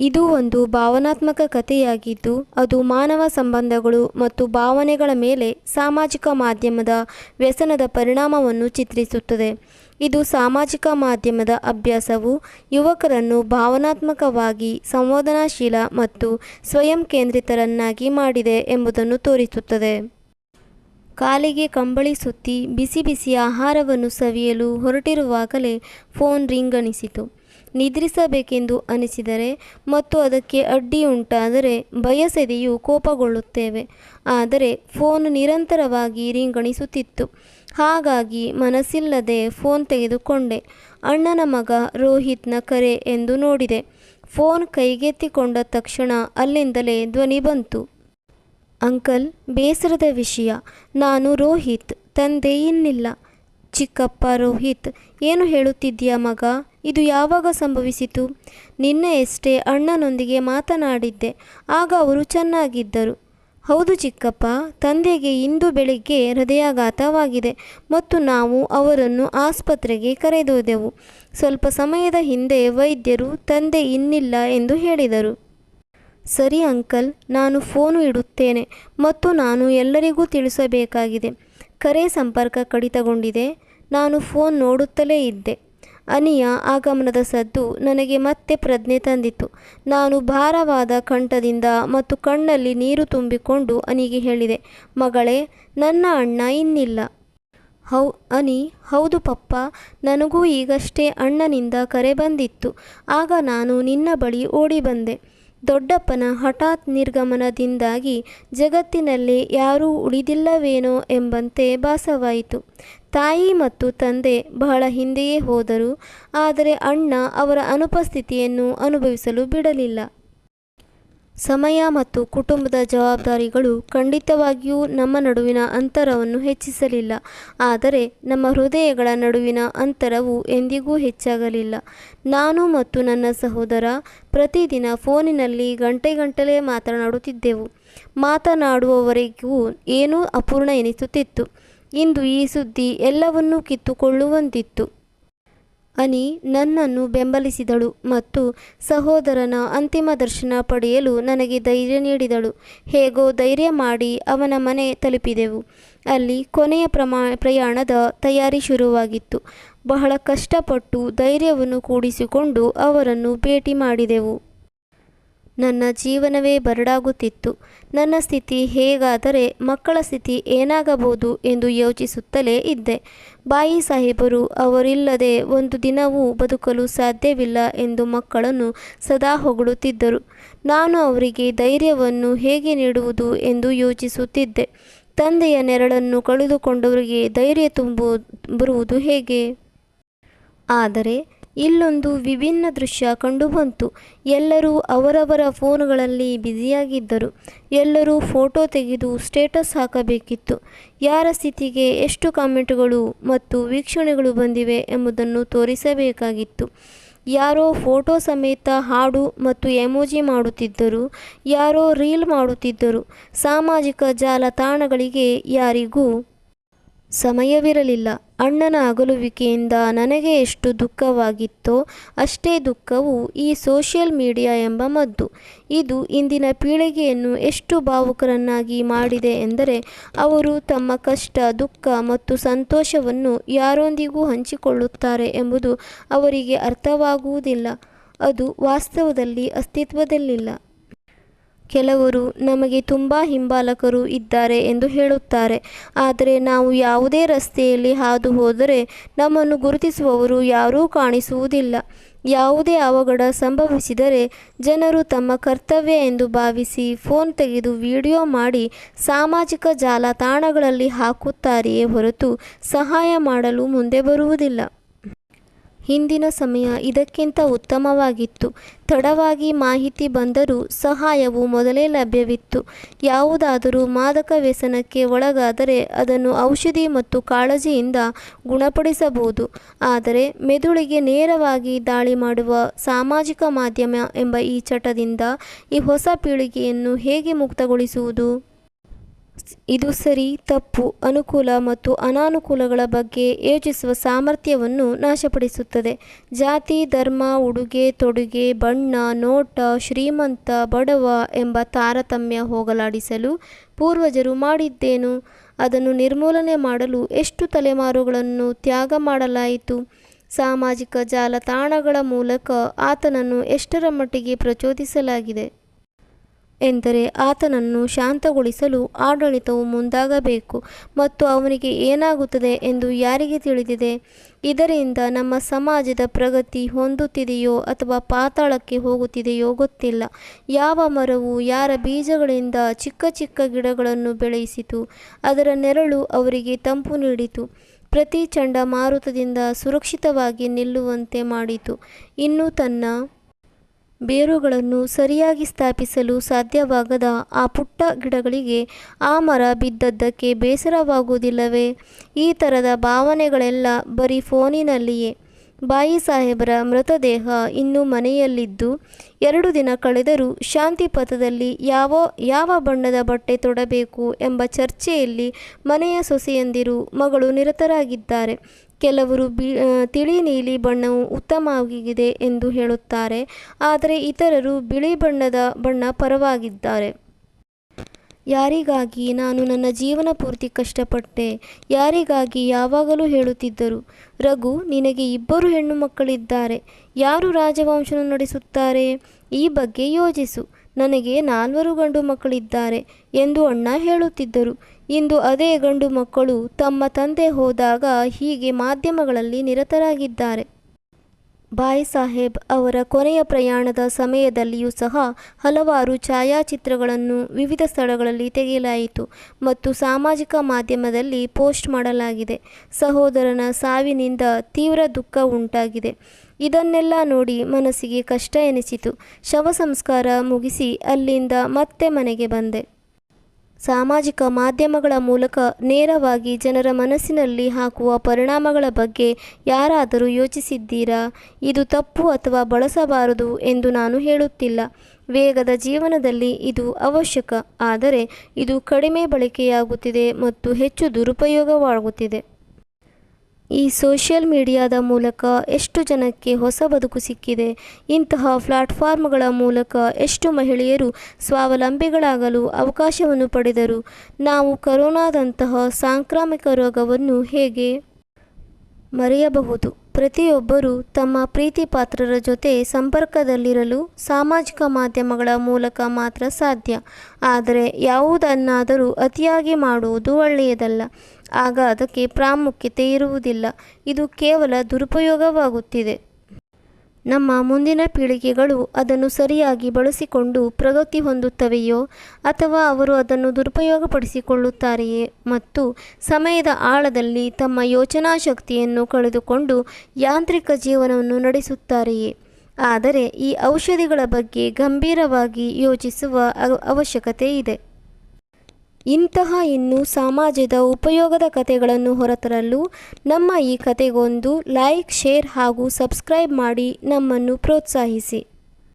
ಇದು ಒಂದು ಭಾವನಾತ್ಮಕ ಕಥೆಯಾಗಿದ್ದು, ಅದು ಮಾನವ ಸಂಬಂಧಗಳು ಮತ್ತು ಭಾವನೆಗಳ ಮೇಲೆ ಸಾಮಾಜಿಕ ಮಾಧ್ಯಮದ ವ್ಯಸನದ ಪರಿಣಾಮವನ್ನು ಚಿತ್ರಿಸುತ್ತದೆ. ಇದು ಸಾಮಾಜಿಕ ಮಾಧ್ಯಮದ ಅಭ್ಯಾಸವು ಯುವಕರನ್ನು ಭಾವನಾತ್ಮಕವಾಗಿ ಸಂವೇದನಾಶೀಲ ಮತ್ತು ಸ್ವಯಂ ಕೇಂದ್ರಿತರನ್ನಾಗಿ ಮಾಡಿದೆ ಎಂಬುದನ್ನು ತೋರಿಸುತ್ತದೆ. ಕಾಲಿಗೆ ಕಂಬಳಿ ಸುತ್ತಿ ಬಿಸಿ ಬಿಸಿ ಆಹಾರವನ್ನು ಸವಿಯಲು ಹೊರಟಿರುವಾಗಲೇ ಫೋನ್ ರಿಂಗಣಿಸಿತು ನಿದ್ರಿಸಬೇಕೆಂದು ಅನಿಸಿದರೆ ಮತ್ತು ಅದಕ್ಕೆ ಅಡ್ಡಿ ಉಂಟಾದರೆ ಬಯಸದೆಯೂ ಕೋಪಗೊಳ್ಳುತ್ತೇವೆ. ಆದರೆ ಫೋನ್ ನಿರಂತರವಾಗಿ ರಿಂಗಣಿಸುತ್ತಿತ್ತು. ಹಾಗಾಗಿ ಮನಸ್ಸಿಲ್ಲದೆ ಫೋನ್ ತೆಗೆದುಕೊಂಡೆ. ಅಣ್ಣನ ಮಗ ರೋಹಿತ್ನ ಕರೆ ಎಂದು ನೋಡಿದೆ. ಫೋನ್ ಕೈಗೆತ್ತಿಕೊಂಡ ತಕ್ಷಣ ಅಲ್ಲಿಂದಲೇ ಧ್ವನಿ ಬಂತು. ಅಂಕಲ್, ಬೇಸರದ ವಿಷಯ. ನಾನು ರೋಹಿತ್, ತಂದೆ ಇನ್ನಿಲ್ಲ. ಚಿಕ್ಕಪ್ಪ ರೋಹಿತ್, ಏನು ಹೇಳುತ್ತಿದ್ದೀಯ ಮಗ? ಇದು ಯಾವಾಗ ಸಂಭವಿಸಿತು? ನಿನ್ನೆಯಷ್ಟೇ ಅಣ್ಣನೊಂದಿಗೆ ಮಾತನಾಡಿದ್ದೆ, ಆಗ ಅವರು ಚೆನ್ನಾಗಿದ್ದರು. ಹೌದು ಚಿಕ್ಕಪ್ಪ, ತಂದೆಗೆ ಇಂದು ಬೆಳಿಗ್ಗೆ ಹೃದಯಾಘಾತವಾಗಿದೆ ಮತ್ತು ನಾವು ಅವರನ್ನು ಆಸ್ಪತ್ರೆಗೆ ಕರೆದೊಯ್ದೆವು. ಸ್ವಲ್ಪ ಸಮಯದ ಹಿಂದೆ ವೈದ್ಯರು ತಂದೆ ಇನ್ನಿಲ್ಲ ಎಂದು ಹೇಳಿದರು. ಸರಿ ಅಂಕಲ್, ನಾನು ಫೋನು ಇಡುತ್ತೇನೆ ಮತ್ತು ನಾನು ಎಲ್ಲರಿಗೂ ತಿಳಿಸಬೇಕಾಗಿದೆ. ಕರೆ ಸಂಪರ್ಕ ಕಡಿತಗೊಂಡಿದೆ. ನಾನು ಫೋನ್ ನೋಡುತ್ತಲೇ ಇದ್ದೆ. ಅನಿಯ ಆಗಮನದ ಸದ್ದು ನನಗೆ ಮತ್ತೆ ಪ್ರಜ್ಞೆ ತಂದಿತು. ನಾನು ಭಾರವಾದ ಕಂಠದಿಂದ ಮತ್ತು ಕಣ್ಣಲ್ಲಿ ನೀರು ತುಂಬಿಕೊಂಡು ಅನಿಗೆ ಹೇಳಿದೆ, ಮಗಳೇ, ನನ್ನ ಅಣ್ಣ ಇನ್ನಿಲ್ಲ. ಹೌ, ಅನಿ, ಹೌದು ಪಪ್ಪ, ನನಗೂ ಈಗಷ್ಟೇ ಅಣ್ಣನಿಂದ ಕರೆ ಬಂದಿತ್ತು. ಆಗ ನಾನು ನಿನ್ನ ಬಳಿ ಓಡಿ ಬಂದೆ. ದೊಡ್ಡಪ್ಪನ ಹಠಾತ್ ನಿರ್ಗಮನದಿಂದಾಗಿ ಜಗತ್ತಿನಲ್ಲಿ ಯಾರೂ ಉಳಿದಿಲ್ಲವೇನೋ ಎಂಬಂತೆ ಭಾಸವಾಯಿತು. ತಾಯಿ ಮತ್ತು ತಂದೆ ಬಹಳ ಹಿಂದೆಯೇ ಹೋದರು, ಆದರೆ ಅಣ್ಣ ಅವರ ಅನುಪಸ್ಥಿತಿಯನ್ನು ಅನುಭವಿಸಲು ಬಿಡಲಿಲ್ಲ. ಸಮಯ ಮತ್ತು ಕುಟುಂಬದ ಜವಾಬ್ದಾರಿಗಳು ಖಂಡಿತವಾಗಿಯೂ ನಮ್ಮ ನಡುವಿನ ಅಂತರವನ್ನು ಹೆಚ್ಚಿಸಲಿಲ್ಲ. ಆದರೆ ನಮ್ಮ ಹೃದಯಗಳ ನಡುವಿನ ಅಂತರವು ಎಂದಿಗೂ ಹೆಚ್ಚಾಗಲಿಲ್ಲ. ನಾನು ಮತ್ತು ನನ್ನ ಸಹೋದರ ಪ್ರತಿದಿನ ಫೋನಿನಲ್ಲಿ ಗಂಟೆಗಂಟಲೇ ಮಾತನಾಡುತ್ತಿದ್ದೆವು. ಮಾತನಾಡುವವರೆಗೂ ಏನೂ ಅಪೂರ್ಣ ಎನಿಸುತ್ತಿತ್ತು. ಇಂದು ಈ ಸುದ್ದಿ ಎಲ್ಲವನ್ನೂ ಕಿತ್ತುಕೊಳ್ಳುವಂತಿತ್ತು. ಅನಿ ನನ್ನನ್ನು ಬೆಂಬಲಿಸಿದಳು ಮತ್ತು ಸಹೋದರನ ಅಂತಿಮ ದರ್ಶನ ಪಡೆಯಲು ನನಗೆ ಧೈರ್ಯ ನೀಡಿದಳು. ಹೇಗೋ ಧೈರ್ಯ ಮಾಡಿ ಅವನ ಮನೆ ತಲುಪಿದೆವು. ಅಲ್ಲಿ ಕೊನೆಯ ಪ್ರಮಾ, ಪ್ರಯಾಣದ ತಯಾರಿ ಶುರುವಾಗಿತ್ತು. ಬಹಳ ಕಷ್ಟಪಟ್ಟು ಧೈರ್ಯವನ್ನು ಕೂಡಿಸಿಕೊಂಡು ಅವರನ್ನು ಭೇಟಿ ಮಾಡಿದೆವು. ನನ್ನ ಜೀವನವೇ ಬರಡಾಗುತ್ತಿತ್ತು. ನನ್ನ ಸ್ಥಿತಿ ಹೇಗಾದರೆ ಮಕ್ಕಳ ಸ್ಥಿತಿ ಏನಾಗಬಹುದು ಎಂದು ಯೋಚಿಸುತ್ತಲೇ ಇದ್ದೆ. ಬಾಯಿ ಸಾಹೇಬರು, ಅವರಿಲ್ಲದೆ ಒಂದು ದಿನವೂ ಬದುಕಲು ಸಾಧ್ಯವಿಲ್ಲ ಎಂದು ಮಕ್ಕಳನ್ನು ಸದಾ ಹೊಗಳುತ್ತಿದ್ದರು. ನಾನು ಅವರಿಗೆ ಧೈರ್ಯವನ್ನು ಹೇಗೆ ನೀಡುವುದು ಎಂದು ಯೋಚಿಸುತ್ತಿದ್ದೆ. ತಂದೆಯ ನೆರಳನ್ನು ಕಳೆದುಕೊಂಡವರಿಗೆ ಧೈರ್ಯ ತುಂಬು, ಬರುವುದು ಹೇಗೆ? ಆದರೆ ಇಲ್ಲೊಂದು ವಿಭಿನ್ನ ದೃಶ್ಯ ಕಂಡುಬಂತು. ಎಲ್ಲರೂ ಅವರವರ ಫೋನ್ಗಳಲ್ಲಿ ಬ್ಯುಸಿಯಾಗಿದ್ದರು. ಎಲ್ಲರೂ ಫೋಟೋ ತೆಗೆದು ಸ್ಟೇಟಸ್ ಹಾಕಬೇಕಿತ್ತು. ಯಾರ ಸ್ಥಿತಿಗೆ ಎಷ್ಟು ಕಾಮೆಂಟ್ಗಳು ಮತ್ತು ವೀಕ್ಷಣೆಗಳು ಬಂದಿವೆ ಎಂಬುದನ್ನು ತೋರಿಸಬೇಕಾಗಿತ್ತು. ಯಾರೋ ಫೋಟೋ ಸಮೇತ ಹಾಡು ಮತ್ತು ಎಮೋಜಿ ಮಾಡುತ್ತಿದ್ದರು. ಯಾರೋ ರೀಲ್ ಮಾಡುತ್ತಿದ್ದರು. ಸಾಮಾಜಿಕ ಜಾಲತಾಣಗಳಿಗೆ ಯಾರಿಗೂ ಸಮಯವಿರಲಿಲ್ಲ. ಅಣ್ಣನ ಅಗಲುವಿಕೆಯಿಂದ ನನಗೆ ಎಷ್ಟು ದುಃಖವಾಗಿತ್ತೋ ಅಷ್ಟೇ ದುಃಖವು ಈ ಸೋಷಿಯಲ್ ಮೀಡಿಯಾ ಎಂಬ ಮದ್ದು. ಇದು ಇಂದಿನ ಪೀಳಿಗೆಯನ್ನು ಎಷ್ಟು ಭಾವುಕರನ್ನಾಗಿ ಮಾಡಿದೆ ಎಂದರೆ ಅವರು ತಮ್ಮ ಕಷ್ಟ, ದುಃಖ ಮತ್ತು ಸಂತೋಷವನ್ನು ಯಾರೊಂದಿಗೂ ಹಂಚಿಕೊಳ್ಳುತ್ತಾರೆ ಎಂಬುದು ಅವರಿಗೆ ಅರ್ಥವಾಗುವುದಿಲ್ಲ. ಅದು ವಾಸ್ತವದಲ್ಲಿ ಅಸ್ತಿತ್ವದಲ್ಲಿಲ್ಲ. ಕೆಲವರು ನಮಗೆ ತುಂಬ ಹಿಂಬಾಲಕರು ಇದ್ದಾರೆ ಎಂದು ಹೇಳುತ್ತಾರೆ. ಆದರೆ ನಾವು ಯಾವುದೇ ರಸ್ತೆಯಲ್ಲಿ ಹಾದು ಹೋದರೆ ನಮ್ಮನ್ನು ಗುರುತಿಸುವವರು ಯಾರೂ ಕಾಣಿಸುವುದಿಲ್ಲ. ಯಾವುದೇ ಅವಘಡ ಸಂಭವಿಸಿದರೆ ಜನರು ತಮ್ಮ ಕರ್ತವ್ಯ ಎಂದು ಭಾವಿಸಿ ಫೋನ್ ತೆಗೆದು ವಿಡಿಯೋ ಮಾಡಿ ಸಾಮಾಜಿಕ ಜಾಲತಾಣಗಳಲ್ಲಿ ಹಾಕುತ್ತಾರೆಯೇ ಹೊರತು ಸಹಾಯ ಮಾಡಲು ಮುಂದೆ ಬರುವುದಿಲ್ಲ. ಹಿಂದಿನ ಸಮಯ ಇದಕ್ಕಿಂತ ಉತ್ತಮವಾಗಿತ್ತು. ತಡವಾಗಿ ಮಾಹಿತಿ ಬಂದರೂ ಸಹಾಯವು ಮೊದಲೇ ಲಭ್ಯವಿತ್ತು. ಯಾವುದಾದರೂ ಮಾದಕ ವ್ಯಸನಕ್ಕೆ ಒಳಗಾದರೆ ಅದನ್ನು ಔಷಧಿ ಮತ್ತು ಕಾಳಜಿಯಿಂದ ಗುಣಪಡಿಸಬಹುದು. ಆದರೆ ಮೆದುಳಿಗೆ ನೇರವಾಗಿ ದಾಳಿ ಮಾಡುವ ಸಾಮಾಜಿಕ ಮಾಧ್ಯಮ ಎಂಬ ಈ ಚಟದಿಂದ ಈ ಹೊಸ ಪೀಳಿಗೆಯನ್ನು ಹೇಗೆ ಮುಕ್ತಗೊಳಿಸುವುದು? ಇದು ಸರಿ, ತಪ್ಪು, ಅನುಕೂಲ ಮತ್ತು ಅನಾನುಕೂಲಗಳ ಬಗ್ಗೆ ಯೋಚಿಸುವ ಸಾಮರ್ಥ್ಯವನ್ನು ನಾಶಪಡಿಸುತ್ತದೆ. ಜಾತಿ, ಧರ್ಮ, ಉಡುಗೆ, ತೊಡುಗೆ, ಬಣ್ಣ, ನೋಟ, ಶ್ರೀಮಂತ, ಬಡವ ಎಂಬ ತಾರತಮ್ಯ ಹೋಗಲಾಡಿಸಲು ಪೂರ್ವಜರು ಮಾಡಿದ್ದೇನು? ಅದನ್ನು ನಿರ್ಮೂಲನೆ ಮಾಡಲು ಎಷ್ಟು ತಲೆಮಾರುಗಳನ್ನು ತ್ಯಾಗ ಮಾಡಲಾಯಿತು? ಸಾಮಾಜಿಕ ಜಾಲತಾಣಗಳ ಮೂಲಕ ಆತನನ್ನು ಎಷ್ಟರ ಮಟ್ಟಿಗೆ ಪ್ರಚೋದಿಸಲಾಗಿದೆ? ಎಂದರೆ ಆತನನ್ನು ಶಾಂತಗೊಳಿಸಲು ಆಡಳಿತವು ಮುಂದಾಗಬೇಕು ಮತ್ತು ಅವನಿಗೆ ಏನಾಗುತ್ತದೆ ಎಂದು ಯಾರಿಗೆ ತಿಳಿದಿದೆ? ಇದರಿಂದ ನಮ್ಮ ಸಮಾಜದ ಪ್ರಗತಿ ಹೊಂದುತ್ತಿದೆಯೋ ಅಥವಾ ಪಾತಾಳಕ್ಕೆ ಹೋಗುತ್ತಿದೆಯೋ ಗೊತ್ತಿಲ್ಲ. ಯಾವ ಮರವು ಯಾರ ಬೀಜಗಳಿಂದ ಚಿಕ್ಕ ಚಿಕ್ಕ ಗಿಡಗಳನ್ನು ಬೆಳೆಯಿಸಿತು, ಅದರ ನೆರಳು ಅವರಿಗೆ ತಂಪು ನೀಡಿತು. ಪ್ರತಿ ಚಂಡಮಾರುತದಿಂದ ಸುರಕ್ಷಿತವಾಗಿ ನಿಲ್ಲುವಂತೆ ಮಾಡಿತು. ಇನ್ನು ತನ್ನ ಬೇರುಗಳನ್ನು ಸರಿಯಾಗಿ ಸ್ಥಾಪಿಸಲು ಸಾಧ್ಯವಾಗದ ಆ ಪುಟ್ಟ ಗಿಡಗಳಿಗೆ ಆ ಮರ ಬಿದ್ದದ್ದಕ್ಕೆ ಬೇಸರವಾಗುವುದಿಲ್ಲವೇ? ಈ ಥರದ ಭಾವನೆಗಳೆಲ್ಲ ಬರೀ ಫೋನಿನಲ್ಲಿಯೇ. ಬಾಯಿ ಸಾಹೇಬರ ಮೃತದೇಹ ಇನ್ನೂ ಮನೆಯಲ್ಲಿದ್ದು ಎರಡು ದಿನ ಕಳೆದರೂ ಶಾಂತಿ ಪಥದಲ್ಲಿ ಯಾವ ಯಾವ ಬಣ್ಣದ ಬಟ್ಟೆ ತೊಡಬೇಕು ಎಂಬ ಚರ್ಚೆಯಲ್ಲಿ ಮನೆಯ ಸೊಸೆಯಂದಿರು ಮಗಳು ನಿರತರಾಗಿದ್ದಾರೆ. ಕೆಲವರು ಬಿ ತಿಳಿ ನೀಲಿ ಬಣ್ಣವು ಉತ್ತಮವಾಗಿದೆ ಎಂದು ಹೇಳುತ್ತಾರೆ. ಆದರೆ ಇತರರು ಬಿಳಿ ಬಣ್ಣದ ಬಣ್ಣ ಪರವಾಗಿದ್ದಾರೆ. ಯಾರಿಗಾಗಿ ನಾನು ನನ್ನ ಜೀವನ ಪೂರ್ತಿ ಕಷ್ಟಪಟ್ಟೆ? ಯಾರಿಗಾಗಿ ಯಾವಾಗಲೂ ಹೇಳುತ್ತಿದ್ದರು, ರಘು, ನಿನಗೆ ಇಬ್ಬರು ಹೆಣ್ಣು ಮಕ್ಕಳಿದ್ದಾರೆ, ಯಾರು ರಾಜವಂಶನ ನಡೆಸುತ್ತಾರೆ? ಈ ಬಗ್ಗೆ ಯೋಚಿಸು, ನನಗೆ ನಾಲ್ವರು ಗಂಡು ಮಕ್ಕಳಿದ್ದಾರೆ ಎಂದು ಅಣ್ಣ ಹೇಳುತ್ತಿದ್ದರು. ಇಂದು ಅದೇ ಗಂಡು ಮಕ್ಕಳು ತಮ್ಮ ತಂದೆ ಹೋದಾಗ ಹೀಗೆ ಮಾಧ್ಯಮಗಳಲ್ಲಿ ನಿರತರಾಗಿದ್ದಾರೆ. ಬಾಯ್ ಸಾಹೇಬ್ ಅವರ ಕೊನೆಯ ಪ್ರಯಾಣದ ಸಮಯದಲ್ಲಿಯೂ ಸಹ ಹಲವಾರು ಛಾಯಾಚಿತ್ರಗಳನ್ನು ವಿವಿಧ ಸ್ಥಳಗಳಲ್ಲಿ ತೆಗೆಯಲಾಯಿತು ಮತ್ತು ಸಾಮಾಜಿಕ ಮಾಧ್ಯಮದಲ್ಲಿ ಪೋಸ್ಟ್ ಮಾಡಲಾಗಿದೆ. ಸಹೋದರನ ಸಾವಿನಿಂದ ತೀವ್ರ ದುಃಖ ಉಂಟಾಗಿದೆ. ಇದನ್ನೆಲ್ಲ ನೋಡಿ ಮನಸ್ಸಿಗೆ ಕಷ್ಟ ಎನಿಸಿತು. ಶವ ಸಂಸ್ಕಾರ ಮುಗಿಸಿ ಅಲ್ಲಿಂದ ಮತ್ತೆ ಮನೆಗೆ ಬಂದೆ. ಸಾಮಾಜಿಕ ಮಾಧ್ಯಮಗಳ ಮೂಲಕ ನೇರವಾಗಿ ಜನರ ಮನಸ್ಸಿನಲ್ಲಿ ಹಾಕುವ ಪರಿಣಾಮಗಳ ಬಗ್ಗೆ ಯಾರಾದರೂ ಯೋಚಿಸಿದ್ದೀರಾ? ಇದು ತಪ್ಪು ಅಥವಾ ಬಳಸಬಾರದು ಎಂದು ನಾನು ಹೇಳುತ್ತಿಲ್ಲ. ವೇಗದ ಜೀವನದಲ್ಲಿ ಇದು ಅವಶ್ಯಕ, ಆದರೆ ಇದು ಕಡಿಮೆ ಬಳಕೆಯಾಗುತ್ತಿದೆ ಮತ್ತು ಹೆಚ್ಚು ದುರುಪಯೋಗವಾಗುತ್ತಿದೆ. ಈ ಸೋಷಿಯಲ್ ಮೀಡಿಯಾದ ಮೂಲಕ ಎಷ್ಟು ಜನಕ್ಕೆ ಹೊಸ ಬದುಕು ಸಿಕ್ಕಿದೆ, ಇಂತಹ ಪ್ಲಾಟ್ಫಾರ್ಮ್ಗಳ ಮೂಲಕ ಎಷ್ಟು ಮಹಿಳೆಯರು ಸ್ವಾವಲಂಬಿಗಳಾಗಲು ಅವಕಾಶವನ್ನು ಪಡೆದರು, ನಾವು ಕರೋನಾದಂತಹ ಸಾಂಕ್ರಾಮಿಕ ರೋಗವನ್ನು ಹೇಗೆ ಮರೆಯಬಹುದು? ಪ್ರತಿಯೊಬ್ಬರೂ ತಮ್ಮ ಪ್ರೀತಿ ಪಾತ್ರರ ಜೊತೆ ಸಂಪರ್ಕದಲ್ಲಿರಲು ಸಾಮಾಜಿಕ ಮಾಧ್ಯಮಗಳ ಮೂಲಕ ಮಾತ್ರ ಸಾಧ್ಯ, ಆದರೆ ಯಾವುದನ್ನಾದರೂ ಅತಿಯಾಗಿ ಮಾಡುವುದು ಒಳ್ಳೆಯದಲ್ಲ. ಆಗ ಅದಕ್ಕೆ ಪ್ರಾಮುಖ್ಯತೆ ಇರುವುದಿಲ್ಲ. ಇದು ಕೇವಲ ದುರುಪಯೋಗವಾಗುತ್ತಿದೆ. ನಮ್ಮ ಮುಂದಿನ ಪೀಳಿಗೆಗಳು ಅದನ್ನು ಸರಿಯಾಗಿ ಬಳಸಿಕೊಂಡು ಪ್ರಗತಿ ಹೊಂದುತ್ತವೆಯೋ ಅಥವಾ ಅವರು ಅದನ್ನು ದುರುಪಯೋಗಪಡಿಸಿಕೊಳ್ಳುತ್ತಾರೆಯೇ ಮತ್ತು ಸಮಯದ ಆಳದಲ್ಲಿ ತಮ್ಮ ಯೋಚನಾ ಶಕ್ತಿಯನ್ನು ಕಳೆದುಕೊಂಡು ಯಾಂತ್ರಿಕ ಜೀವನವನ್ನು ನಡೆಸುತ್ತಾರೆಯೇ. ಆದರೆ ಈ ಔಷಧಿಗಳ ಬಗ್ಗೆ ಗಂಭೀರವಾಗಿ ಯೋಚಿಸುವ ಅವಶ್ಯಕತೆ ಇದೆ ಇಂತಹ ಇನ್ನು ಸಮಾಜದ ಉಪಯೋಗದ ಕಥೆಗಳನ್ನು ಹೊರತರಲು ನಮ್ಮ ಈ ಕಥೆಗೊಂದು ಲೈಕ್, ಶೇರ್ ಹಾಗೂ ಸಬ್ಸ್ಕ್ರೈಬ್ ಮಾಡಿ ನಮ್ಮನ್ನು ಪ್ರೋತ್ಸಾಹಿಸಿ.